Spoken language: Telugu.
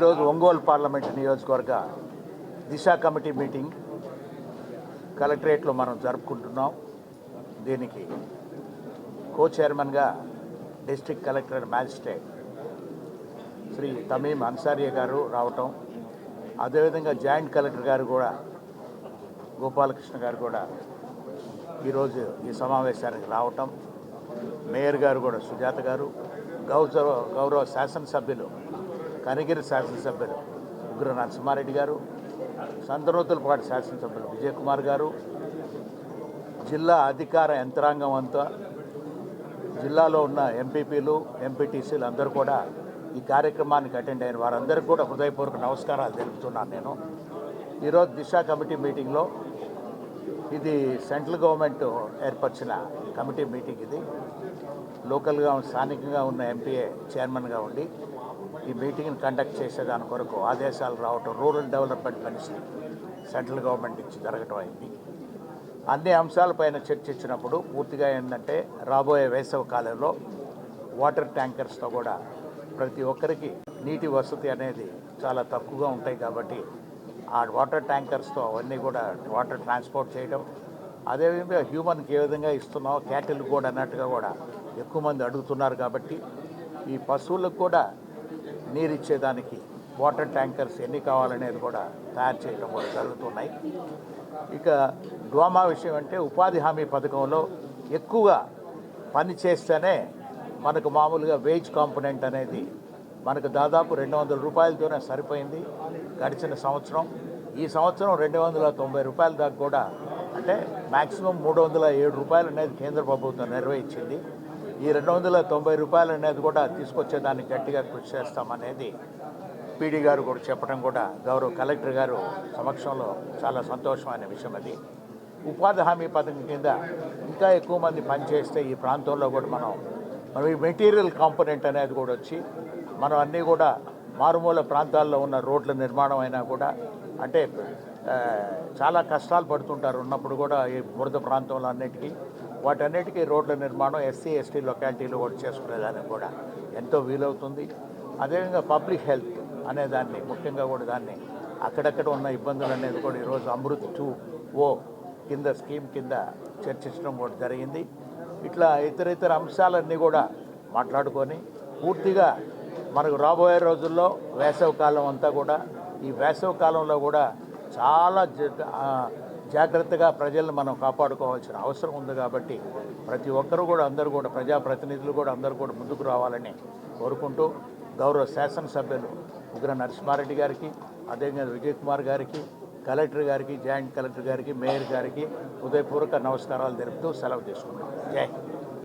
ఒంగోలు పార్లమెంట్ నియోజకవర్గ దిశ కమిటీ మీటింగ్ కలెక్టరేట్లో మనం జరుపుకుంటున్నాం. దీనికి కో చైర్మన్గా district collector magistrate Shri Tamim Ansariya గారు రావటం. అదేవిధంగా జాయింట్ కలెక్టర్ గారు కూడా గోపాలకృష్ణ గారు కూడా ఈరోజు ఈ సమావేశానికి రావటం. మేయర్ గారు కూడా సుజాత గారు గౌరవ గౌరవ శాసనసభ్యులు కనిగిరి శాసనసభ్యులు ఉగ్ర నరసింహారెడ్డి గారు సంతనూతులపాటి శాసనసభ్యులు విజయ్ కుమార్ గారు జిల్లా అధికార యంత్రాంగం అంతా జిల్లాలో ఉన్న ఎంపీపీలు ఎంపీటీసీలు అందరూ కూడా ఈ కార్యక్రమానికి అటెండ్ అయిన వారందరికీ కూడా హృదయపూర్వక నమస్కారాలు తెలుపుతున్నాను నేను. ఈరోజు దిశ కమిటీ మీటింగ్లో ఇది సెంట్రల్ గవర్నమెంట్ ఏర్పరిచిన కమిటీ మీటింగ్ ఇది. లోకల్గా స్థానికంగా ఉన్న ఎంపీఏ చైర్మన్గా ఉండి ఈ మీటింగ్ని కండక్ట్ చేసేదాని కొరకు ఆదేశాలు రావటం rural development ministry central government ఇచ్చి జరగటం అయింది. అన్ని అంశాలపైన చర్చించినప్పుడు పూర్తిగా ఏంటంటే రాబోయే వేసవ కాలంలో వాటర్ ట్యాంకర్స్తో కూడా ప్రతి ఒక్కరికి నీటి వసతి అనేది చాలా తక్కువగా ఉంటాయి కాబట్టి ఆ వాటర్ ట్యాంకర్స్తో అవన్నీ కూడా వాటర్ ట్రాన్స్పోర్ట్ చేయడం. అదేవిధంగా హ్యూమన్కి ఏ విధంగా ఇస్తున్నామో క్యాటిల్ కూడా అన్నట్టుగా కూడా ఎక్కువ మంది అడుగుతున్నారు కాబట్టి ఈ పశువులకు కూడా నీరు ఇచ్చేదానికి వాటర్ ట్యాంకర్స్ ఎన్ని కావాలనేది కూడా తయారు చేయడం కూడా జరుగుతున్నాయి. ఇక డోమా విషయం అంటే ఉపాధి హామీ పథకంలో ఎక్కువగా పని చేస్తేనే మనకు మామూలుగా వేజ్ కాంపొనెంట్ అనేది మనకు దాదాపు రెండు వందల రూపాయలతోనే సరిపోయింది. గడిచిన సంవత్సరం ఈ సంవత్సరం రెండు వందల తొంభై రూపాయల దాకా కూడా అంటే మ్యాక్సిమం మూడు వందల ఏడు రూపాయలు అనేది కేంద్ర ప్రభుత్వం నిర్వహించింది ఈ రెండు వందల తొంభై రూపాయలు అనేది కూడా తీసుకొచ్చేదాన్ని గట్టిగా కృషి చేస్తామనేది పీడీ గారు కూడా చెప్పడం కూడా గౌరవ కలెక్టర్ గారు సమక్షంలో చాలా సంతోషమైన విషయం అది. ఉపాధి హామీ పథకం కింద ఇంకా ఎక్కువ మంది పనిచేస్తే ఈ ప్రాంతంలో కూడా మనం మనం ఈ మెటీరియల్ కాంపోనెంట్ అనేది కూడా వచ్చి మనం అన్నీ కూడా మారుమూల ప్రాంతాల్లో ఉన్న రోడ్ల నిర్మాణం అయినా కూడా అంటే చాలా కష్టాలు పడుతుంటారు ఉన్నప్పుడు కూడా ఈ బురద ప్రాంతంలో అన్నిటికీ. వాటన్నిటికీ రోడ్ల నిర్మాణం ఎస్సీ ఎస్టీ లొకాలిటీలు ఒకటి చేసుకునేదానికి కూడా ఎంతో వీలవుతుంది. అదేవిధంగా పబ్లిక్ హెల్త్ అనే దాన్ని ముఖ్యంగా కూడా దాన్ని అక్కడక్కడ ఉన్న ఇబ్బందులు అనేది కూడా ఈరోజు అమృత్ టూ ఓ కింద స్కీమ్ కింద చర్చించడం కూడా జరిగింది. ఇట్లా ఇతర ఇతర అంశాలన్నీ కూడా మాట్లాడుకొని పూర్తిగా మనకు రాబోయే రోజుల్లో వేసవి కాలం అంతా కూడా ఈ వేసవి కాలంలో కూడా చాలా జ- జాగ్రత్తగా ప్రజలను మనం కాపాడుకోవాల్సిన అవసరం ఉంది కాబట్టి ప్రతి ఒక్కరూ కూడా అందరూ కూడా ప్రజాప్రతినిధులు కూడా అందరూ కూడా ముందుకు రావాలని కోరుకుంటూ గౌరవ శాసనసభ్యులు ఉగ్ర నరసింహారెడ్డి గారికి అదేవిధంగా విజయ్ కుమార్ గారికి కలెక్టర్ గారికి జాయింట్ కలెక్టర్ గారికి మేయర్ గారికి హృదయపూర్వక నమస్కారాలు తెలుపుతూ సెలవు తీసుకున్నాం జై